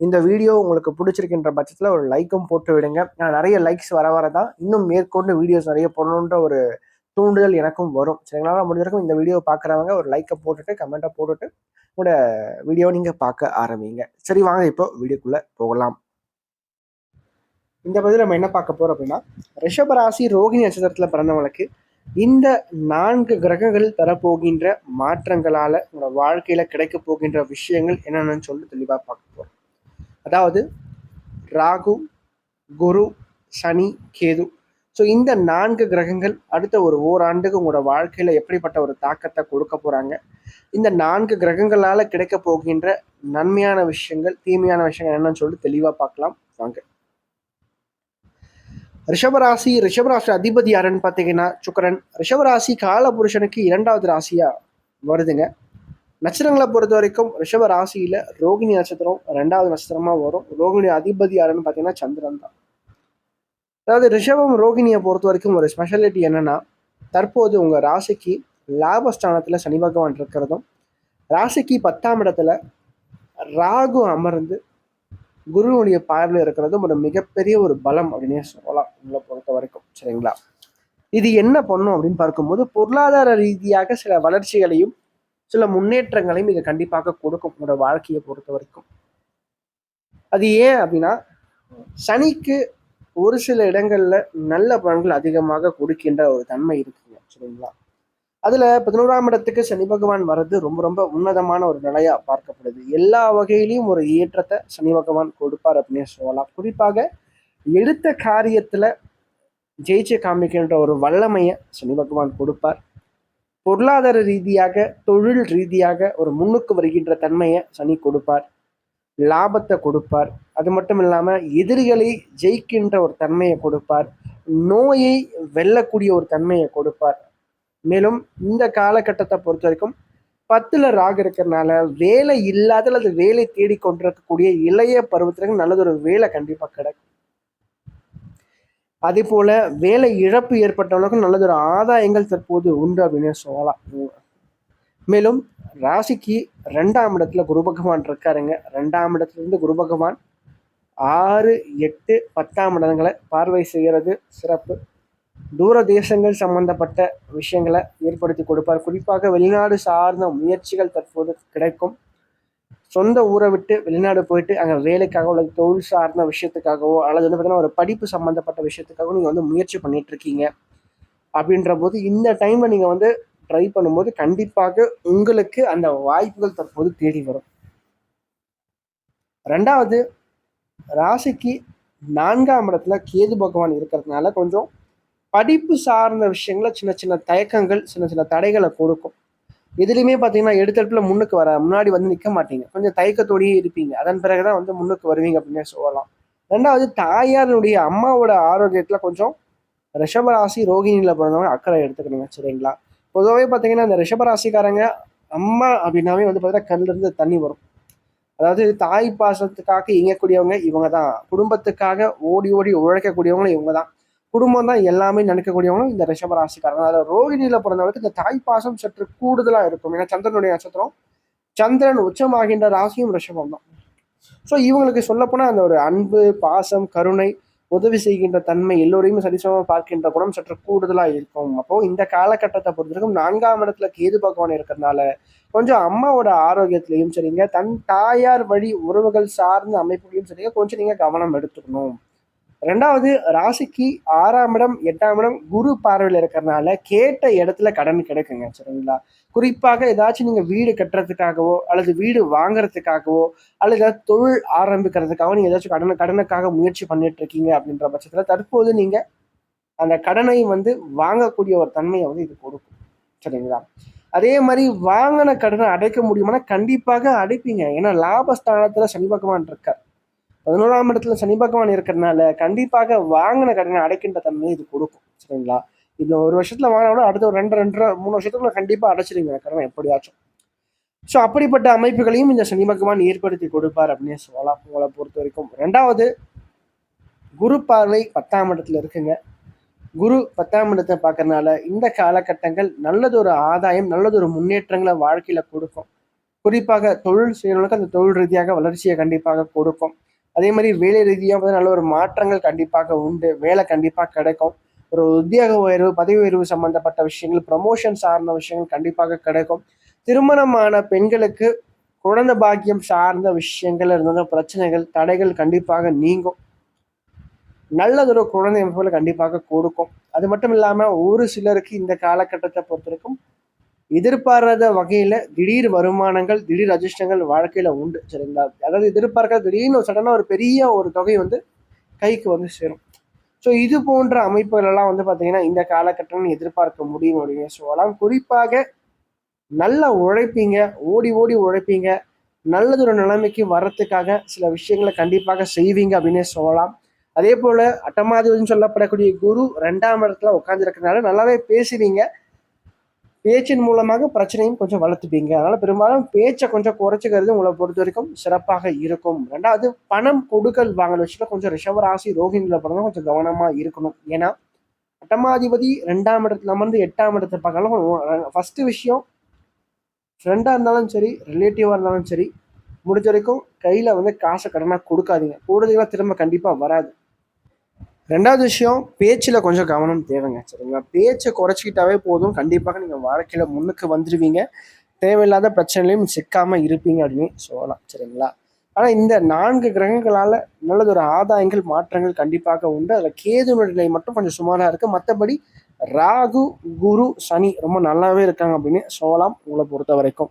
இந்த வீடியோ உங்களுக்கு பிடிச்சிருக்கின்ற பட்சத்தில் ஒரு லைக்கும் போட்டு விடுங்க. நான் நிறைய லைக்ஸ் வர வர தான் இன்னும் மேற்கொண்டு வீடியோஸ் நிறைய போடணுன்ற ஒரு தூண்டுதல் எனக்கும் வரும். சரிங்களா? முடிஞ்ச வரைக்கும் இந்த வீடியோ பார்க்குறவங்க ஒரு லைக்கை போட்டுட்டு கமெண்ட்டை போட்டுட்டு உங்களோட வீடியோ நீங்கள் பார்க்க ஆரம்பிங்க. சரி வாங்க இப்போ வீடியோக்குள்ளே போகலாம். இந்த பதில் நம்ம என்ன பார்க்க போகிறோம் அப்படின்னா ரிஷபராசி ரோகிணி நட்சத்திரத்தில் பிறந்தவங்களுக்கு இந்த நான்கு கிரகங்கள் தரப்போகின்ற மாற்றங்களால் உங்களோட வாழ்க்கையில் கிடைக்க போகின்ற விஷயங்கள் என்னென்னு சொல்லி தெளிவாக பார்க்க போகிறோம் அதாவது ராகு குரு சனி கேது. ஸோ இந்த நான்கு கிரகங்கள் அடுத்த ஒரு ஓராண்டுக்கு உங்களோட வாழ்க்கையில் எப்படிப்பட்ட ஒரு தாக்கத்தை கொடுக்க போகிறாங்க இந்த நான்கு கிரகங்களால் கிடைக்க போகின்ற நன்மையான விஷயங்கள் தீமையான விஷயங்கள் என்னன்னு சொல்லிட்டு தெளிவாக பார்க்கலாம். வாங்க. ரிஷபராசி ரிஷபராசி அதிபதி யாருன்னு பார்த்தீங்கன்னா சுக்கரன். ரிஷபராசி கால புருஷனுக்கு இரண்டாவது ராசியாக வருதுங்க. நட்சத்திரங்களை பொறுத்த வரைக்கும் ரிஷப ராசியில ரோகிணி நட்சத்திரம் ரெண்டாவது நட்சத்திரமா வரும். ரோகிணி அதிபதி யாருன்னு பார்த்தீங்கன்னா சந்திரன் தான். அதாவது ரிஷபம் ரோகிணியை பொறுத்த வரைக்கும் ஒரு ஸ்பெஷாலிட்டி என்னன்னா தற்போது உங்க ராசிக்கு லாபஸ்தானத்துல சனி பகவான் இருக்கிறதும் ராசிக்கு பத்தாம் இடத்துல ராகு அமர்ந்து குருவுடைய பார்வையில் இருக்கிறதும் ஒரு மிகப்பெரிய ஒரு பலம் அப்படின்னே சொல்லலாம் உங்களை பொறுத்த வரைக்கும். சரிங்களா? இது என்ன பண்ணும் அப்படின்னு பார்க்கும்போது பொருளாதார ரீதியாக சில வளர்ச்சிகளையும் சில முன்னேற்றங்களையும் இது கண்டிப்பாக கொடுக்கும் உங்களோட வாழ்க்கையை பொறுத்த வரைக்கும். அது ஏன் அப்படின்னா சனிக்கு ஒரு சில இடங்கள்ல நல்ல பலன்கள் அதிகமாக கொடுக்கின்ற ஒரு தன்மை இருக்குங்க சரிங்களா? அதுல பதினோராம் இடத்துக்கு சனி பகவான் வர்றது ரொம்ப ரொம்ப உன்னதமான ஒரு நிலையா பார்க்கப்படுது. எல்லா வகையிலையும் ஒரு ஏற்றத்தை சனி பகவான் கொடுப்பார் அப்படின்னு சொல்லலாம். குறிப்பாக எடுத்த காரியத்துல ஜெயிச்சு காமிக்கின்ற ஒரு வல்லமையை சனி பகவான் கொடுப்பார். பொருளாதார ரீதியாக தொழில் ரீதியாக ஒரு முன்னுக்கு வருகின்ற தன்மையை சனி கொடுப்பார். லாபத்தை கொடுப்பார். அது மட்டும் இல்லாமல் எதிரிகளை ஜெயிக்கின்ற ஒரு தன்மையை கொடுப்பார். நோயை வெல்லக்கூடிய ஒரு தன்மையை கொடுப்பார். மேலும் இந்த காலகட்டத்தை பொறுத்த வரைக்கும் பத்துல ராகு இருக்கிறதுனால வேலை இல்லாத அல்லது வேலை தேடி கொண்டிருக்கக்கூடிய இளைய பருவத்திற்கு நல்லதொரு வேலை கண்டிப்பாக கிடைக்கும். அதேபோல் வேலை இழப்பு ஏற்பட்டவனுக்கும் நல்லதொரு ஆதாயங்கள் தற்போது உண்டு அப்படின்னு சொல்லலாம். மேலும் ராசிக்கு ரெண்டாம் இடத்துல குரு பகவான் இருக்காருங்க. ரெண்டாம் இடத்துலேருந்து குரு பகவான் ஆறு எட்டு பத்தாம் இடங்களை பார்வை செய்கிறது. சிறப்பு. தூர தேசங்கள் சம்பந்தப்பட்ட விஷயங்களை ஏற்படுத்தி கொடுப்பார். குறிப்பாக வெளிநாடு சார்ந்த முயற்சிகள் தற்போது கிடைக்கும். சொந்த ஊரை விட்டு வெளிநாடு போயிட்டு அங்கே வேலைக்காகவோ அல்லது தொழில் சார்ந்த விஷயத்துக்காகவோ அல்லது வந்து பார்த்தீங்கன்னா ஒரு படிப்பு சம்மந்தப்பட்ட விஷயத்துக்காகவோ நீங்கள் வந்து முயற்சி பண்ணிட்டு இருக்கீங்க அப்படின்ற போது இந்த டைமில் நீங்கள் வந்து ட்ரை பண்ணும்போது கண்டிப்பாக உங்களுக்கு அந்த வாய்ப்புகள் தற்போது தேடி வரும். ரெண்டாவது ராசிக்கு நான்காம் இடத்துல கேது பகவான் இருக்கிறதுனால கொஞ்சம் படிப்பு சார்ந்த விஷயங்கள சின்ன சின்ன தயக்கங்கள் சின்ன சின்ன தடைகளை கொடுக்கும். எதுலையுமே பார்த்தீங்கன்னா எடுத்தடுப்புல முன்னுக்கு வர முன்னாடி வந்து நிற்க மாட்டீங்க. கொஞ்சம் தயக்கத்தோடயே இருப்பீங்க. அதன் பிறகு தான் வந்து முன்னுக்கு வருவீங்க அப்படின்னு சொல்லலாம். ரெண்டாவது தாயாருடைய அம்மாவோட ஆரோக்கியத்தில் கொஞ்சம் ரிஷபராசி ரோகிணியில் பிறந்தவங்க அக்கறை எடுத்துக்கணுங்க. சரிங்களா? பொதுவாகவே பார்த்தீங்கன்னா இந்த ரிஷபராசிக்காரங்க அம்மா அப்படின்னாவே வந்து பார்த்தீங்கன்னா கண்ணிலிருந்து தண்ணி வரும். அதாவது தாய் பாசத்துக்காக இயங்கக்கூடியவங்க இவங்க தான் குடும்பத்துக்காக ஓடி ஓடி உழைக்கக்கூடியவங்களும் இவங்க தான் குடும்பம் தான் எல்லாமே நினைக்கக்கூடியவங்களும் இந்த ரிஷபராசிக்காரங்க அதில் ரோகிணியில் பிறந்தவளுக்கு இந்த தாய் பாசம் சற்று கூடுதலாக இருக்கும். ஏன்னா சந்திரனுடைய நட்சத்திரம் சந்திரன் உச்சமாகின்ற ராசியும் ரிஷபம் தான். ஸோ இவங்களுக்கு சொல்லப்போனால் அந்த ஒரு அன்பு பாசம் கருணை உதவி செய்கின்ற தன்மை எல்லோரையும் சரிசமமாக பார்க்கின்ற குணம் சற்று கூடுதலாக இருக்கும். அப்போ இந்த காலகட்டத்தை பொறுத்தவரைக்கும் நான்காம் இடத்துல கேது பகவான் இருக்கிறதுனால கொஞ்சம் அம்மாவோட ஆரோக்கியத்திலையும் சரிங்க தன் தாயார் வழி உறவுகள் சார்ந்த அமைப்புகளையும் சரிங்க கொஞ்சம் நீங்க கவனம் எடுத்துக்கணும். ரெண்டாவது ராசிக்கு ஆறாம் இடம் எட்டாம் இடம் குரு பார்வையில் இருக்கிறதுனால கேட்ட இடத்துல கடன் கிடைக்குங்க சரிங்களா? குறிப்பாக ஏதாச்சும் நீங்க வீடு கட்டுறதுக்காகவோ அல்லது வீடு வாங்குறதுக்காகவோ அல்லது ஏதாவது தொழில் ஆரம்பிக்கிறதுக்காகவோ நீங்க ஏதாச்சும் கடனை கடனுக்காக முயற்சி பண்ணிட்டு இருக்கீங்க அப்படின்ற பட்சத்துல தற்போது நீங்க அந்த கடனை வந்து வாங்கக்கூடிய ஒரு தன்மையை வந்து இது கொடுக்கும் சரிங்களா? அதே மாதிரி வாங்கின கடனை அடைக்க முடியுமானா கண்டிப்பாக அடைப்பீங்க. ஏன்னா லாபஸ்தானத்துல சனி பகவான் இருக்கார். பதினோராம் இடத்துல சனி பகவான் இருக்கிறதுனால கண்டிப்பாக வாங்கின கடனை அடைக்கின்ற தன்மை இது கொடுக்கும் சரிங்களா? இந்த ஒரு வருஷத்துல வாங்கினா அடுத்த ஒரு ரெண்டு ரெண்டரை மூணு வருஷத்துக்குள்ள கண்டிப்பா அடைச்சிருங்க கடன் எப்படியாச்சும். ஸோ அப்படிப்பட்ட அமைப்புகளையும் இந்த சனி பகவான் ஏற்படுத்தி கொடுப்பார் அப்படின்னு சொல்லலாம். உங்களை பொறுத்த வரைக்கும். ரெண்டாவது குரு பார்வை பத்தாம் இடத்துல இருக்குங்க. குரு பத்தாம் இடத்தை பார்க்கறதுனால இந்த காலகட்டங்கள் நல்லதொரு ஆதாயம் நல்லதொரு முன்னேற்றங்களை வாழ்க்கையில கொடுக்கும். குறிப்பாக தொழில் செய்யறவங்களுக்கு அந்த தொழில் ரீதியாக வளர்ச்சியை கண்டிப்பாக கொடுக்கும். அதே மாதிரி வேலை ரீதியாக வந்து நல்ல ஒரு மாற்றங்கள் கண்டிப்பாக உண்டு. வேலை கண்டிப்பாக கிடைக்கும். ஒரு உத்தியோக உயர்வு பதவி உயர்வு சம்பந்தப்பட்ட விஷயங்கள் ப்ரமோஷன் சார்ந்த விஷயங்கள் கண்டிப்பாக கிடைக்கும். திருமணமான பெண்களுக்கு குழந்தை பாக்கியம் சார்ந்த விஷயங்கள் இருந்தாலும் பிரச்சனைகள் தடைகள் கண்டிப்பாக நீங்கும். நல்லதொரு குழந்தை அமைப்புகளை கண்டிப்பாக கொடுக்கும். அது மட்டும் இல்லாமல் ஒரு சிலருக்கு இந்த காலகட்டத்தை பொறுத்த வரைக்கும் எதிர்பாராத வகையில திடீர் வருமானங்கள் திடீர் அதிர்ஷ்டங்கள் வாழ்க்கையில உண்டு. சரிங்களா? அதாவது எதிர்பார்க்காத திடீர்னு ஒரு சடனாக ஒரு பெரிய ஒரு தொகை வந்து கைக்கு வந்து சேரும். ஸோ இது போன்ற அமைப்புகளெல்லாம் வந்து பார்த்தீங்கன்னா இந்த காலகட்டம் எதிர்பார்க்க முடியும் அப்படின்னு சொல்லலாம். குறிப்பாக நல்லா உழைப்பீங்க ஓடி ஓடி உழைப்பீங்க. நல்லதொரு நிலைமைக்கு வர்றதுக்காக சில விஷயங்களை கண்டிப்பாக செய்வீங்க அப்படின்னே சொல்லலாம். அதே போல் அட்டமாதிபதினு சொல்லப்படக்கூடிய குரு ரெண்டாம் இடத்துல உட்காந்துருக்கிறதுனால நல்லாவே பேசுவீங்க. பேச்சின் மூலமாக பிரச்சனையும் கொஞ்சம் வளர்த்துப்பீங்க. அதனால பெரும்பாலும் பேச்சை கொஞ்சம் குறைச்சிக்கிறது உங்களை பொறுத்த வரைக்கும் சிறப்பாக இருக்கும். ரெண்டாவது பணம் கொடுக்கல் வாங்கின விஷயத்துல கொஞ்சம் ரிஷவராசி ரோஹிணியில் பிறந்த கொஞ்சம் கவனமா இருக்கணும். ஏன்னா அட்டமாதிபதி ரெண்டாம் இடத்துல அமர்ந்து எட்டாம் இடத்தை பார்க்கலாம் ஃபர்ஸ்ட் விஷயம் ஃப்ரெண்டாக இருந்தாலும் சரி ரிலேட்டிவாக இருந்தாலும் சரி முடிஞ்ச வரைக்கும் கையில் வந்து காசை கடனாக கொடுக்காதீங்க. கூடுதலாக திரும்ப கண்டிப்பாக வராது. ரெண்டாவது விஷயம் பேச்சில் கொஞ்சம் கவனம் தேவைங்க. சரிங்களா? பேச்சை குறைச்சிக்கிட்டாவே போதும். கண்டிப்பாக நீங்கள் வாழ்க்கையில் முன்னுக்கு வந்துடுவீங்க தேவையில்லாத பிரச்சனையிலையும் சிக்காமல் இருப்பீங்க அப்படின்னு சொல்லலாம். சரிங்களா? ஆனால் இந்த நான்கு கிரகங்களால் நல்லதொரு ஆதாயங்கள் மாற்றங்கள் கண்டிப்பாக உண்டு. அதில் கேது நிலை மட்டும் கொஞ்சம் சுமாராக இருக்குது மற்றபடி ராகு குரு சனி ரொம்ப நல்லாவே இருக்காங்க அப்படின்னு சொல்லலாம். உங்களை பொறுத்த வரைக்கும்